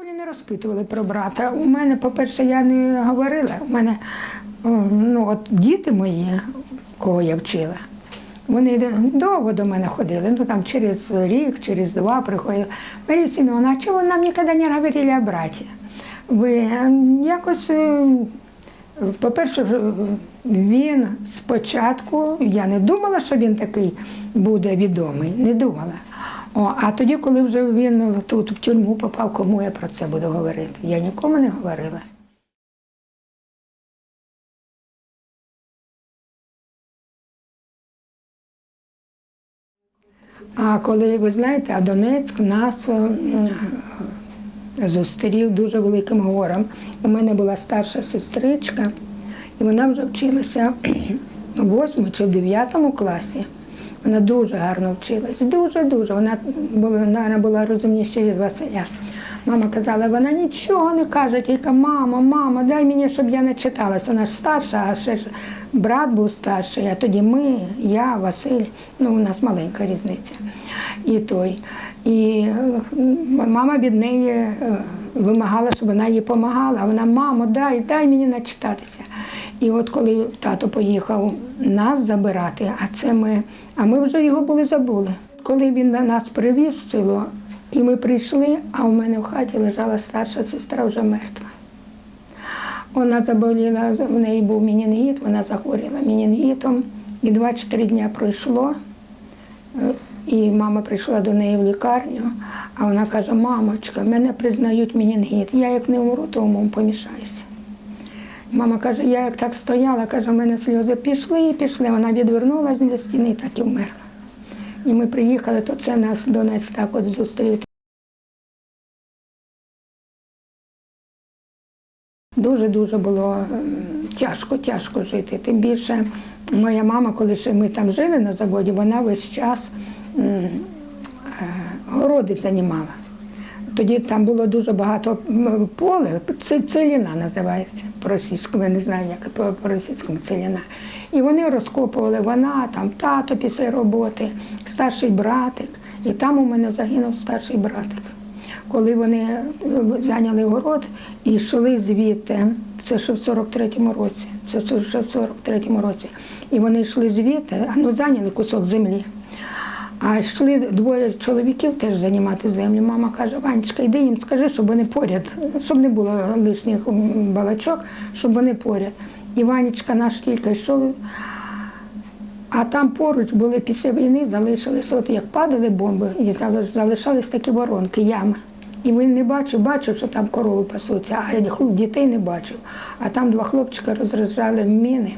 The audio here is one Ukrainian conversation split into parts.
школі не розпитували про брата. У мене, по-перше, я не говорила. У мене ну, от діти мої, кого я вчила, вони довго до мене ходили. Ну там через рік, через два приходили. Марія Семеновна, а чого нам ніколи не говорили о браті? Ви е, якось, е, по-перше, він спочатку, я не думала, що він такий буде відомий, не думала. О, а тоді, коли вже він тут в тюрму попав, кому я про це буду говорити? Я нікому не говорила. А коли ви знаєте, а Донецьк нас е, е, зустрів дуже великим горем. У мене була старша сестричка, і вона вже вчилася у восьмому чи в дев'ятому класі. Вона дуже гарно вчилась, дуже-дуже. Вона була, вона була розумніша від Василя. Мама казала, вона нічого не каже, тільки мама, мама, дай мені, щоб я не читалась. Вона ж старша, а ще ж брат був старший, а тоді ми, я, Василь, ну у нас маленька різниця. І той. І е, мама від неї е, вимагала, щоб вона їй допомагала. Вона, мамо, дай, дай мені начитатися. І от коли тато поїхав нас забирати, а це ми, а ми вже його були забули. Коли він на нас привіз в село, і ми прийшли, а у мене в хаті лежала старша сестра вже мертва. Вона заболіла, в неї був мінінгіт, вона захворіла мінінгітом. І два чи три дні пройшло. І мама прийшла до неї в лікарню, а вона каже: мамочка, мене признають мінінгіт. Я як не вмру, то умом помішаюся. Мама каже, я як так стояла, каже, в мене сльози пішли і пішли. Вона відвернулася до стіни і так і вмерла. І ми приїхали, то це нас Донець так от зустрів. Дуже-дуже було ем, тяжко, тяжко жити. Тим більше моя мама, коли ще ми там жили на заводі, вона весь час е, городи займала. Тоді там було дуже багато поле, целіна називається по-російському, я не знаю, як по- по-російському целіна. І вони розкопували, вона, там тато після роботи, старший братик. І там у мене загинув старший братик. Коли вони е, зайняли город і йшли звідти, це ще в 43-му році, це ще в 43-му році, і вони йшли звідти, ну зайняли кусок землі. А йшли двоє чоловіків теж займати землю. Мама каже, Ванечка, йди їм, скажи, щоб вони поряд, щоб не було лишніх балачок, щоб вони поряд. І Ванечка наш тільки йшов. А там поруч були після війни, залишилися, от як падали бомби, і залишались такі воронки, ями. І він не бачив, бачив, що там корови пасуться, а дітей не бачив. А там два хлопчика розряджали міни.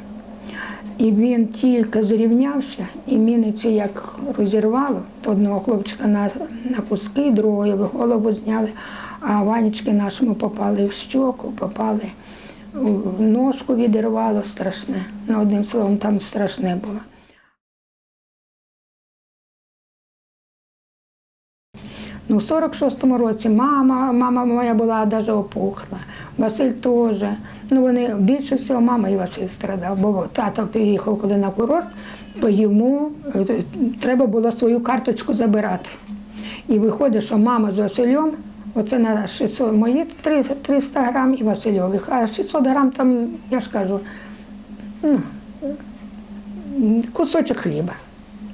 І він тільки зрівнявся, і міни ці як розірвало, одного хлопчика на, на куски, другого голову зняли, а Ванечки нашому попали в щоку, попали в ножку відірвало страшне. Ну, одним словом, там страшне було. Ну, в 46-му році мама, мама моя була навіть опухла, Василь теж. Ну, вони більше всього мама і Василь страдав, бо тато приїхав коли на курорт, то йому е, треба було свою карточку забирати. І виходить, що мама з Василем, оце на 600, мої 300 300 грам і Васильових, а 600 грам там, я ж кажу, ну, кусочок хліба.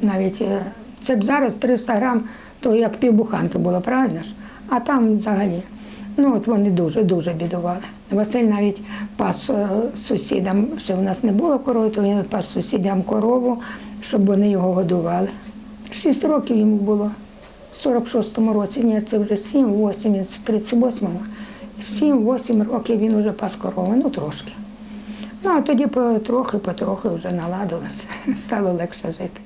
Навіть е, це б зараз 300 грам, то як півбуханки було, правильно ж? А там взагалі. Ну от вони дуже-дуже бідували. Василь навіть пас е, сусідам, ще в нас не було корови, то він пас сусідам корову, щоб вони його годували. Шість років йому було. В 46-му році, ні, це вже 7-8, він з 38-му. 7-8 років він вже пас корови, ну трошки. Ну, а тоді потрохи, потрохи вже наладилося, стало легше жити.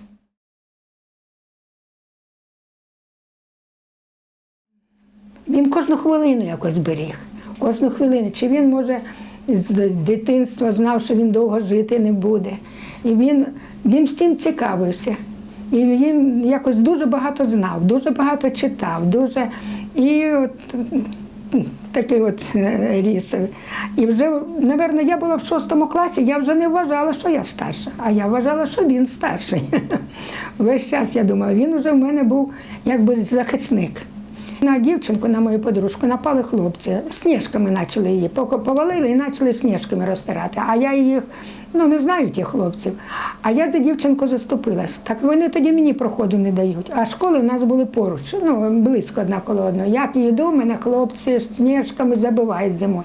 Кожну хвилину якось беріг. Кожну хвилину. Чи він, може, з дитинства знав, що він довго жити не буде. І він, він всім цікавився. І він якось дуже багато знав, дуже багато читав, дуже. І от такий от е, ріс. І вже, напевно, я була в шостому класі, я вже не вважала, що я старша, а я вважала, що він старший. Весь час я думала, він вже в мене був якби захисник. На дівчинку, на мою подружку, напали хлопці. Сніжками почали її. Повалили і почали сніжками розтирати. А я їх ну не знаю тих хлопців. А я за дівчинку заступилась. Так вони тоді мені проходу не дають. А школи у нас були поруч, ну близько одна коло одного. Як їду, мене хлопці сніжками забивають зимою.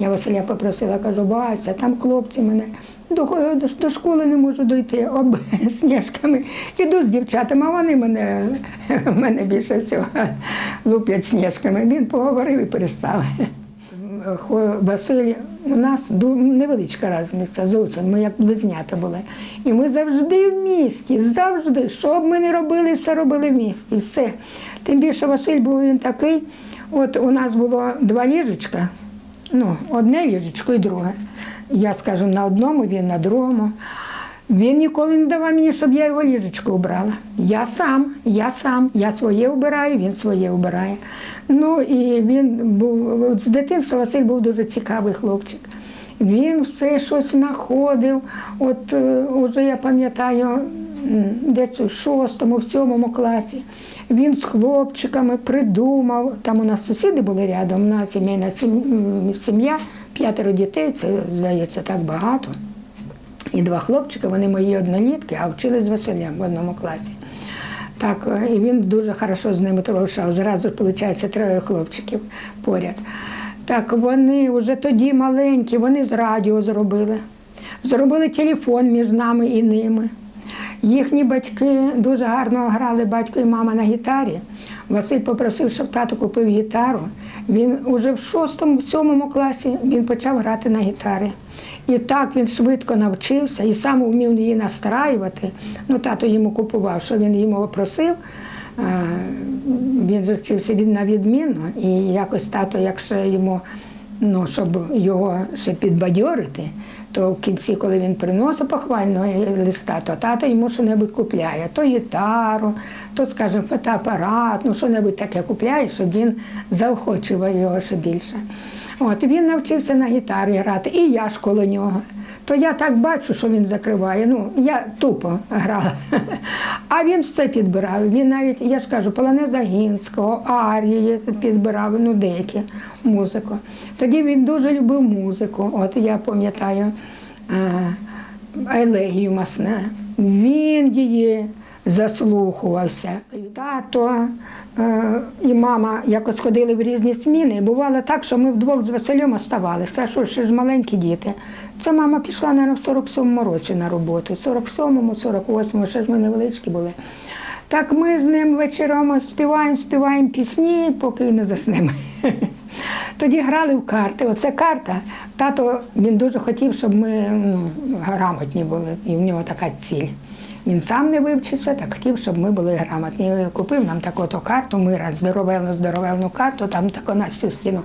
Я Василя попросила, кажу, Вася, там хлопці мене до, до, школи не можу дойти об сніжками. Іду з дівчатами, а вони мене, мене більше всього луплять сніжками. Він поговорив і перестав. Василь, у нас невеличка різниця зовсім, ми як близнята були. І ми завжди в місті, завжди, що б ми не робили, все робили в місті, все. Тим більше Василь був він такий. От у нас було два ліжечка, ну, одне ліжечко і друге. Я, скажу, на одному, він на другому. Він ніколи не давав мені, щоб я його ліжечко обрала. Я сам, я сам, я своє обираю, він своє обирає. Ну і він був з дитинства Василь був дуже цікавий хлопчик. Він все щось знаходив. От е, уже я пам'ятаю, десь у шостому, в сьомому класі. Він з хлопчиками придумав. Там у нас сусіди були рядом, у нас сімейна сім- сім'я, п'ятеро дітей, це здається так багато. І два хлопчики, вони мої однолітки, а вчились з Василем в одному класі. Так, е, і він дуже хорошо з ними товаришав. Зразу, виходить, троє хлопчиків поряд. Так, вони вже тоді маленькі, вони з радіо зробили. Зробили телефон між нами і ними. Їхні батьки дуже гарно грали батько і мама на гітарі. Василь попросив, щоб тато купив гітару. Він уже в шостому, сьомому класі він почав грати на гітарі. І так він швидко навчився і сам вмів її настраювати. Ну, тато йому купував, що він йому просив. Він вчився він на відмінно, і якось тато, якщо йому, ну, щоб його ще підбадьорити, то в кінці, коли він приносить похвального листа, то тато йому що-небудь купляє, то гітару, то, скажімо, фотоапарат, ну що-небудь таке купляє, щоб він заохочував його ще більше. От він навчився на гітарі грати, і я ж коло нього. То я так бачу, що він закриває. Ну, я тупо грала. А він все підбирав. Він навіть, я ж кажу, полонеза Гінського, арії підбирав, ну деякі музику. Тоді він дуже любив музику. От я пам'ятаю е, елегію Масне. Він її заслухувався. Тато е, і мама якось ходили в різні зміни. Бувало так, що ми вдвох з Василем оставалися, що ж маленькі діти. Це мама пішла наверное, в 47-му році на роботу. В 47-му, 48-му, ще ж ми невеличкі були. Так ми з ним вечором співаємо, співаємо пісні, поки не заснемо. Тоді грали в карти. Оце карта. Тато він дуже хотів, щоб ми ну, грамотні були, і в нього така ціль. Він сам не вивчився, так хотів, щоб ми були грамотні. Купив нам таку то карту, мира, здоровелну, здоровелну карту, там таку на всю стіну.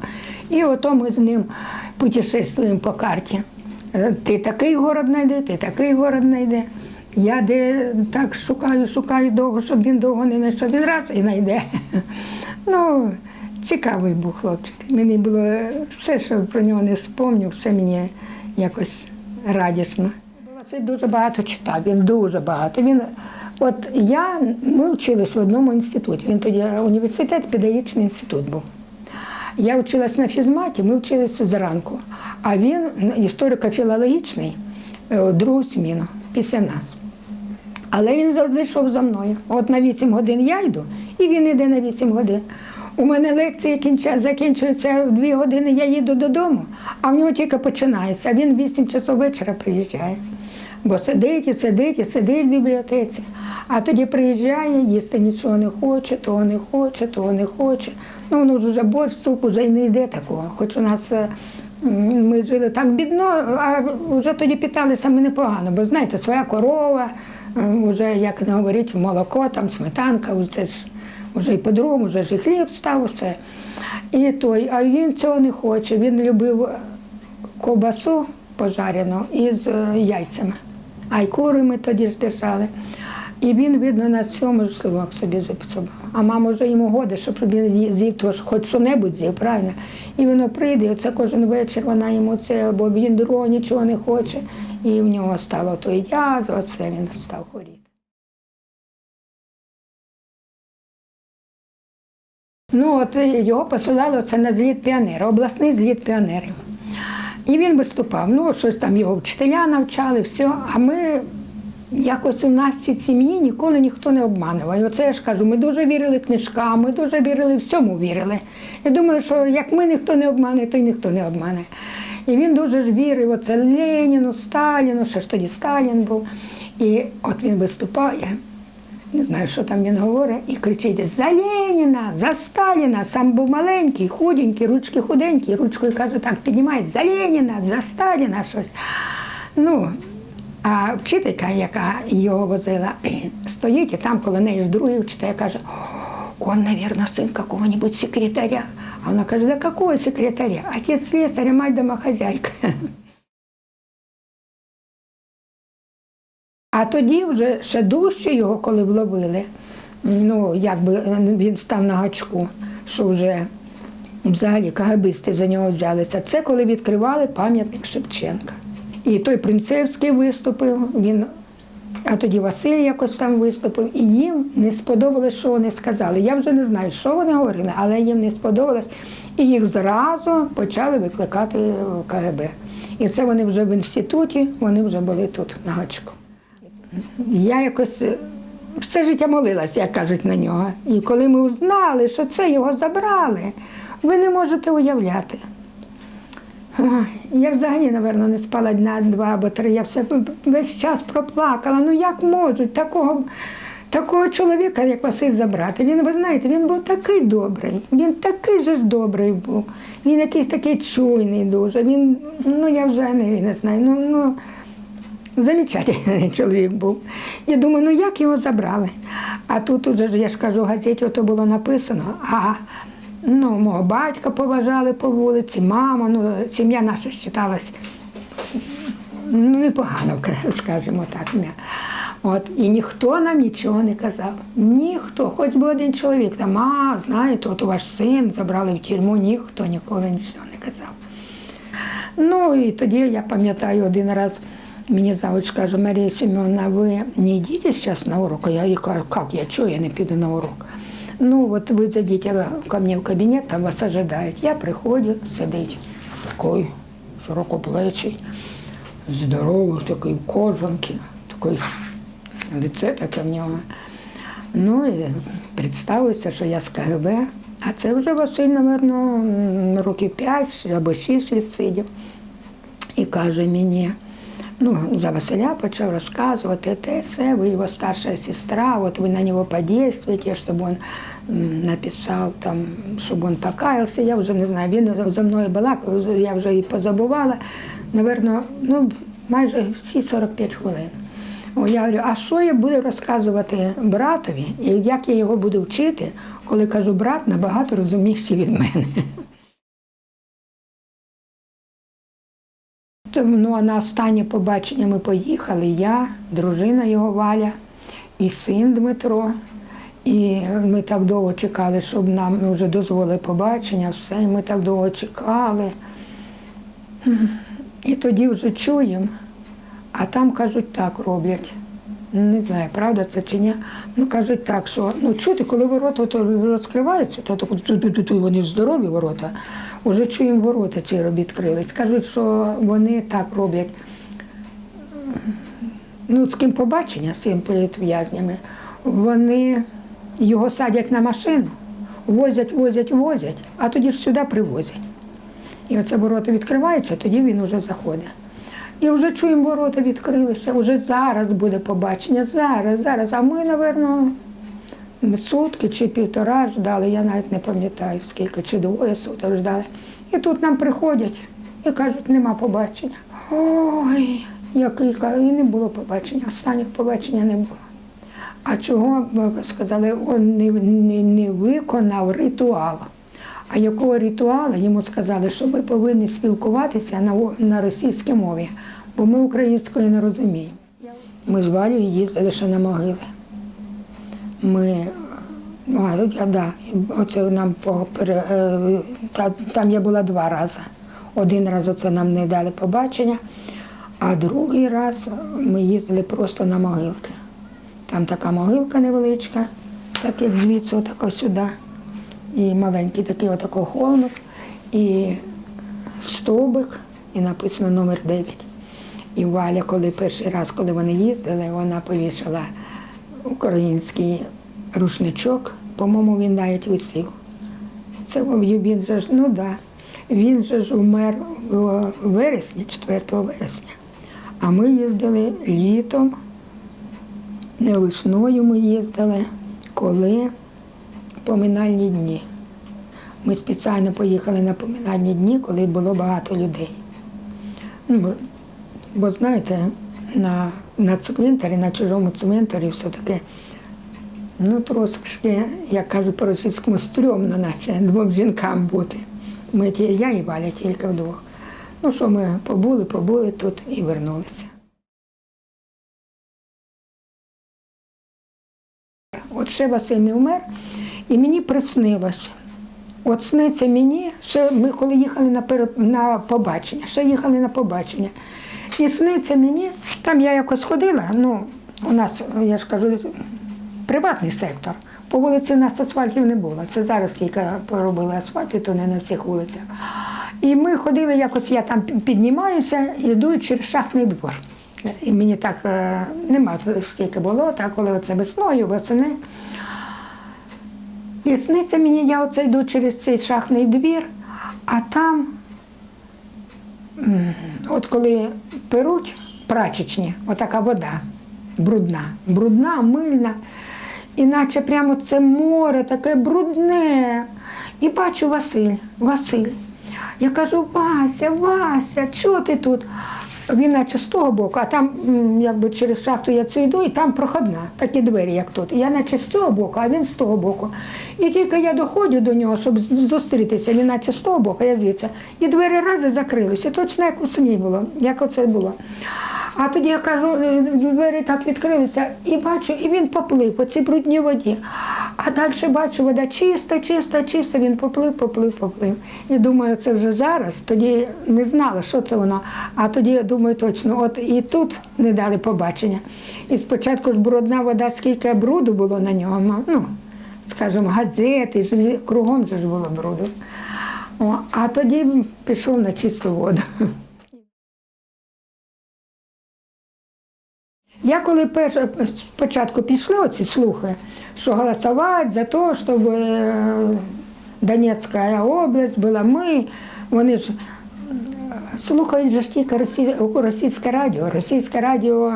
І ото ми з ним путешествуємо по карті. Е, Ти такий город знайди, ти такий город знайде. Я де так шукаю, шукаю довго, щоб він довго не знайшов, він раз і знайде. Ну, цікавий був хлопчик. Мені було все, що про нього не спомню, все мені якось радісно. Василь дуже багато читав, він дуже багато. Він, от я, ми вчились в одному інституті. Він тоді університет, педагогічний інститут був. Я вчилась на фізматі, ми вчилися зранку. А він історико-філологічний, е, другу зміну, після нас. Але він завжди йшов за мною. От на 8 годин я йду, і він йде на 8 годин. У мене лекції закінчуються в 2 години, я їду додому, а в нього тільки починається. А він в 8 часов вечора приїжджає. Бо сидить і сидить, і сидить в бібліотеці. А тоді приїжджає, їсти нічого не хоче, того не хоче, того не хоче. Ну, воно вже борщ, суп вже й не йде такого. Хоч у нас е, ми жили так бідно, а вже тоді питалися ми непогано, бо знаєте, своя корова, е, вже, як не говорить, молоко, там сметанка, вже ж вже і по-другому, вже ж і хліб став, все. І той, а він цього не хоче. Він любив ковбасу пожарену із е, яйцями. А й кури ми тоді ж держали. І він, видно, на цьому ж сливок собі записував. А мама вже йому годи, щоб він з'їв то хоч що-небудь з'їв, правильно? І воно прийде, і оце кожен вечір вона йому це, бо він другого нічого не хоче. І в нього стало той язва, це він став хворіти. Ну, от е, його посилали це на зліт піонера, обласний зліт піонерів. І він виступав. Ну, щось там його вчителя навчали, все. А ми якось у нас цій сім'ї ніколи ніхто не обманував. І оце я ж кажу, ми дуже вірили книжкам, ми дуже вірили всьому вірили. Я думаю, що як ми ніхто не обманує, то й ніхто не обмане. І він дуже ж вірив оце Леніну, Сталіну, ще ж тоді Сталін був. І от він виступає. Не знаю, що там він говорить, і кричить за Леніна, за Сталіна. Сам був маленький, худенький, ручки худенькі, ручкою каже, так, піднімай за Леніна, за Сталіна щось. Ну, а вчителька, яка його возила, стоїть і там коло неї ж другий вчитель каже, он, наверное, сын какого-нибудь секретаря. А вона каже, да какого секретаря? Отец слесаря, мать домохозяйка. А тоді вже ще дужче його, коли вловили, ну якби він став на гачку, що вже взагалі кагабисти за нього взялися. Це коли відкривали пам'ятник Шевченка. І той Принцевський виступив, він, а тоді Василь якось там виступив, і їм не сподобалось, що вони сказали. Я вже не знаю, що вони говорили, але їм не сподобалось. І їх зразу почали викликати в КГБ. І це вони вже в інституті, вони вже були тут на гачку. Я якось е, все життя молилася, як кажуть на нього. І коли ми узнали, що це його забрали, ви не можете уявляти. Я взагалі, напевно, не спала дня, два або три. Я все весь час проплакала. Ну як можуть такого, такого чоловіка, як Василь, забрати? Він, ви знаєте, він був такий добрий, він такий же ж добрий був. Він якийсь такий чуйний дуже. Він, ну я вже не, знаю. Ну, ну, Замечательний чоловік був. Я думаю, ну як його забрали? А тут уже я ж кажу, в газеті ото було написано. А ну, мого батька поважали по вулиці, маму, ну, сім'я наша вважалась ну, непогано, скажімо так. От, і ніхто нам нічого не казав. Ніхто, хоч би один чоловік там, а знаєте, от ваш син забрали в тюрму, ніхто ніколи нічого не казав. Ну і тоді я пам'ятаю один раз. Мені завуч каже, Марія Семеновна, ви не йдете зараз на урок? А я їй кажу, як, я чого я не піду на урок? Ну, от ви зайдете ко мені в кабінет, там вас ожидають. Я приходжу, сидить такий широкоплечий, здоровий, такий в кожанці, такий лице таке в нього. Ну і представився, що я з КГБ. А це вже Василь, напевно, років 5 або 6 відсидів. І каже мені, ну, за Василя почав розказувати, те все, ви його старша сестра, от ви на нього подействуєте, щоб він написав, там, щоб він покаявся. Я вже не знаю, він за мною балакав, я вже і позабувала. Наверно, ну, майже всі 45 хвилин. О, я говорю, а що я буду розказувати братові, і як я його буду вчити, коли кажу, брат набагато розумніший від мене. Ну, на останнє побачення ми поїхали. Я, дружина його Валя і син Дмитро. І ми так довго чекали, щоб нам вже дозволили побачення, все. Ми так довго чекали. І тоді вже чуємо, а там кажуть, так роблять. Не знаю, правда це чи ні. Ну кажуть так, що ну чути, коли ворота розкриваються, то вони ж здорові ворота. Уже чуємо ворота ці відкрились. Кажуть, що вони так роблять. Ну, з ким побачення, з цим політв'язнями, вони його садять на машину, возять, возять, возять, а тоді ж сюди привозять. І оце ворота відкриваються, тоді він вже заходить. І вже чуємо, ворота відкрилися, вже зараз буде побачення, зараз, зараз. А ми, напевно, сутки чи півтора ждали, я навіть не пам'ятаю скільки, чи двоє суток ждали. І тут нам приходять і кажуть, нема побачення. Ой, який і не було побачення, останнього побачення не було. А чого сказали, він не, не, не виконав ритуал. А якого ритуалу йому сказали, що ви повинні спілкуватися на, на російській мові, бо ми української не розуміємо. Ми з Валею їздили ще на могили. Ми, ну, а, я, да, оце нам по, пере- е, та, там я була два рази. Один раз оце нам не дали побачення, а другий раз ми їздили просто на могилки. Там така могилка невеличка, так як звідси, отако сюди. і маленький такий отакий холмик, і стовбик, і написано номер 9. І Валя, коли перший раз, коли вони їздили, вона повішала український рушничок, по-моєму, він навіть висів. Це він же ж, ну так. Да. Він же ж умер в вересні, 4 вересня. А ми їздили літом, не весною ми їздили, коли поминальні дні. Ми спеціально поїхали на поминальні дні, коли було багато людей. Ну, бо знаєте, на, на цвинтарі, на чужому цвинтарі все-таки, ну трошки, як кажуть по-російському, стрьомно, наче двом жінкам бути. Ми, я і Валя тільки вдвох. Ну що, ми побули, побули тут і вернулися. От ще Василь не вмер, і мені приснилось. От сниться мені, ще ми коли їхали на, на побачення, ще їхали на побачення. І сниться мені, там я якось ходила, ну, у нас, я ж кажу, приватний сектор. По вулиці у нас асфальтів не було. Це зараз тільки поробили асфальт, і то не на всіх вулицях. І ми ходили, якось я там піднімаюся йду через шахтний двор. І мені так е, нема стільки було, так коли оце весною, восени. І сниться мені, я оце йду через цей шахтний двір, а там, от коли перуть прачечні, отака вода брудна, брудна, мильна, іначе прямо це море таке брудне. І бачу Василь, Василь. Я кажу, Вася, Вася, чого ти тут? Він наче з того боку, а там якби через шахту я це йду, і там проходна, такі двері, як тут. Я наче з цього боку, а він з того боку. І тільки я доходжу до нього, щоб зустрітися, він наче з того боку, я звідси. І двері рази закрилися, точно як у сні було, як оце було. А тоді я кажу, е, двері так відкрилися, і бачу, і він поплив по цій брудній воді. А далі бачу, вода чиста, чиста, чиста. Він поплив, поплив, поплив. І думаю, це вже зараз. Тоді не знала, що це воно. А тоді я думаю, точно, от і тут не дали побачення. І спочатку ж брудна вода, скільки бруду було на ньому. Ну, скажімо, газети, кругом же ж було бруду. О, а тоді пішов на чисту воду. Я коли перш, спочатку пішли оці слухи, що голосувати за те, щоб е, Донецька область була ми, вони ж слухають же тільки росі- російське радіо. Російське радіо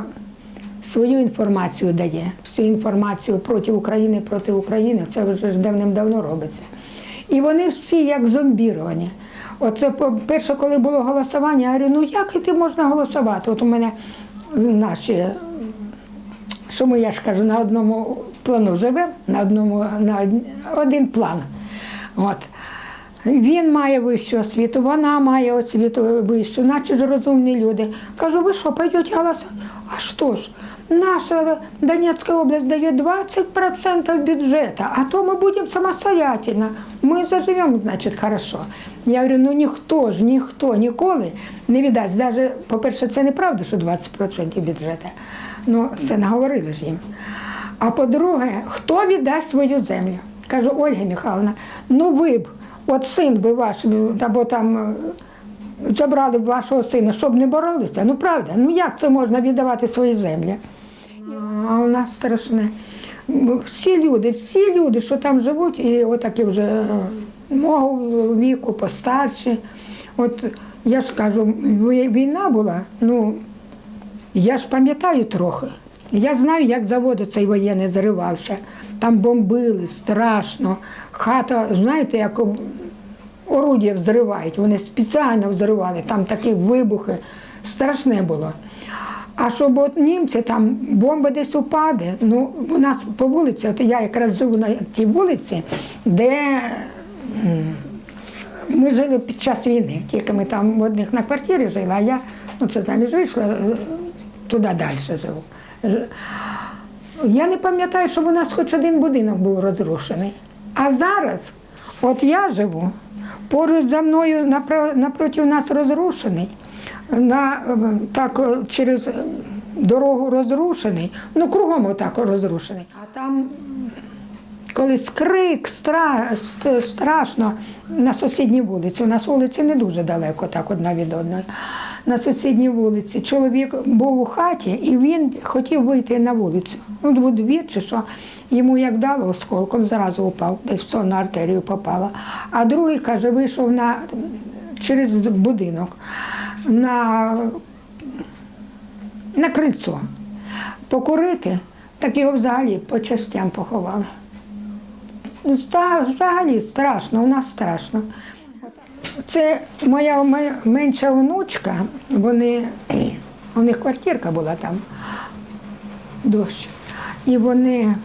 свою інформацію дає, всю інформацію проти України, проти України, це вже ж давним-давно робиться. І вони всі як зомбіровані. Оце перше, коли було голосування, я говорю, ну як іти можна голосувати? От у мене наші що ми, я ж кажу, на одному плану живемо, на одному на од- один план. От. Він має вищу освіту, вона має освіту вищу, наче ж розумні люди. Кажу, ви що, пойдете голосувати? А що ж? Наша Донецька область дає 20% бюджету, а то ми будемо самостоятельно. Ми заживемо, значить, хорошо. Я говорю, ну ніхто ж, ніхто ніколи не віддасть. Даже, по-перше, це неправда, що 20% бюджету. Ну, це наговорили ж їм. А по-друге, хто віддасть свою землю? Кажу, Ольга Михайловна, ну ви б, от син би ваш, або там забрали б вашого сина, щоб не боролися. Ну правда, ну як це можна віддавати свої землі? А у нас страшне. Всі люди, всі люди, що там живуть, і отакі вже е, мого віку, постарші. От я ж кажу, війна була, ну я ж пам'ятаю трохи. Я знаю, як завод цей воєнний заривався. Там бомбили страшно. Хата, знаєте, як орудія взривають. Вони спеціально взривали, там такі вибухи. Страшне було. А щоб от німці там бомба десь упаде, ну у нас по вулиці, от я якраз живу на тій вулиці, де ми жили під час війни. Тільки ми там в одних на квартирі жили, а я ну це заміж вийшла, е, туди далі живу. Я не пам'ятаю, щоб у нас хоч один будинок був розрушений. А зараз, от я живу, поруч за мною напроти нас розрушений, на, е, так е, через дорогу розрушений, ну кругом отак розрушений. А там, колись крик, стра, страшно на сусідній вулиці. У нас вулиці не дуже далеко, так одна від одної. На сусідній вулиці чоловік був у хаті і він хотів вийти на вулицю. Ну, двір чи що. Йому як дало осколком, зразу упав, десь сонну артерію попала. А другий, каже, вийшов на, через будинок на, на крильцо покурити, так його взагалі по частям поховали. Ну, Взагалі страшно, у нас страшно. Це моя менша онучка, вони, у них квартирка була там, дощ. І вони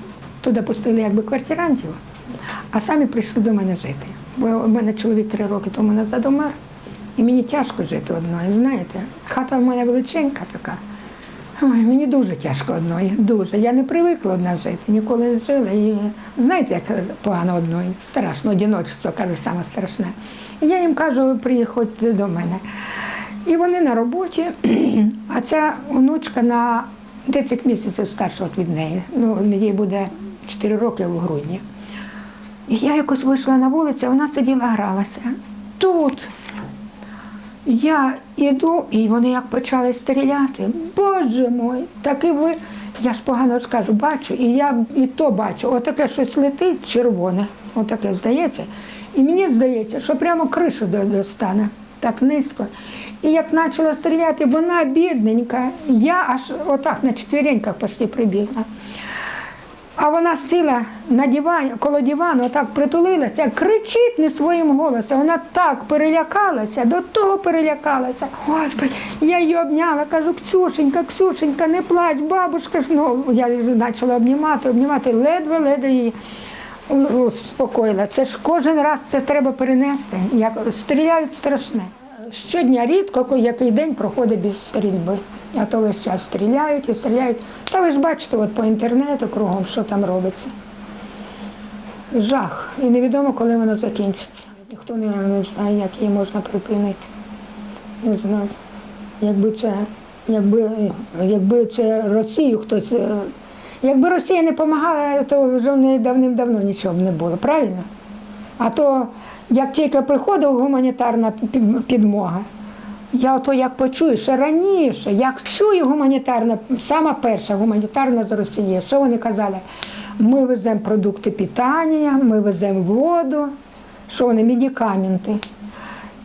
туди пустили якби квартирантів, а самі прийшли до мене жити. Бо в мене чоловік три роки тому назад умер, і мені тяжко жити одною. Знаєте, хата в мене величенька така. Ой, мені дуже тяжко одної, дуже. Я не привикла одна жити, ніколи не жила. І знаєте, як погано одної, страшно, одиночество, кажу, саме страшне. І я їм кажу, приходьте до мене. І вони на роботі, а ця онучка на 10 місяців старша від неї. Ну, їй буде 4 роки в грудні. І я якось вийшла на вулицю, вона сиділа, гралася. Тут я іду, і вони як почали стріляти. Боже мой, так ви. Я ж погано скажу, бачу, і я і то бачу. Отаке щось летить червоне, отаке здається. І мені здається, що прямо кришу достане так низько. І як почала стріляти, вона бідненька, я аж отак на четвереньках почти прибігла. А вона сіла на дивані, коло дивану, отак притулилася, кричить не своїм голосом. Вона так перелякалася, до того перелякалася. Господи, я її обняла, кажу, Ксюшенька, Ксюшенька, не плач, бабушка ну, я почала обнімати, обнімати, ледве-ледве її успокоїла. Це ж кожен раз це треба перенести. Як стріляють страшне. Щодня рідко, ко- який день проходить без стрільби. А то весь час стріляють і стріляють. Та ви ж бачите от по інтернету кругом, що там робиться. Жах. І невідомо, коли воно закінчиться. Ніхто не, не знає, як її можна припинити. Не знаю. Якби це, якби, якби це Росію хтось. е, Якби Росія не допомагала, то вже в неї давним-давно нічого б не було, правильно? А то як тільки приходила гуманітарна підмога, я ото як почую, ще раніше, як чую гуманітарна, сама перша гуманітарна з Росії, що вони казали? Ми веземо продукти питання, ми веземо воду, що вони, медикаменти.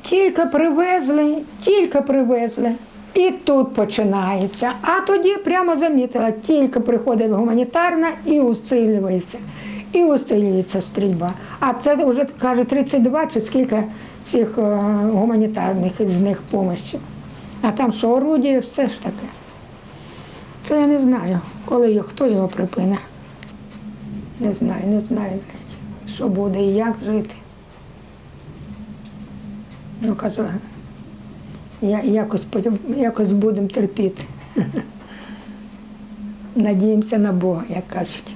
Тільки привезли, тільки привезли. І тут починається. А тоді прямо замітила, тільки приходить гуманітарна і усилюється. І усилюється стрільба. А це вже каже 32 чи скільки цих е, гуманітарних з них помощі. А там що орудія, все ж таке. Це я не знаю, коли його, хто його припине. Не знаю, не знаю навіть, що буде і як жити. Ну, кажу, я, якось, якось будемо терпіти. Надіємося на Бога, як кажуть.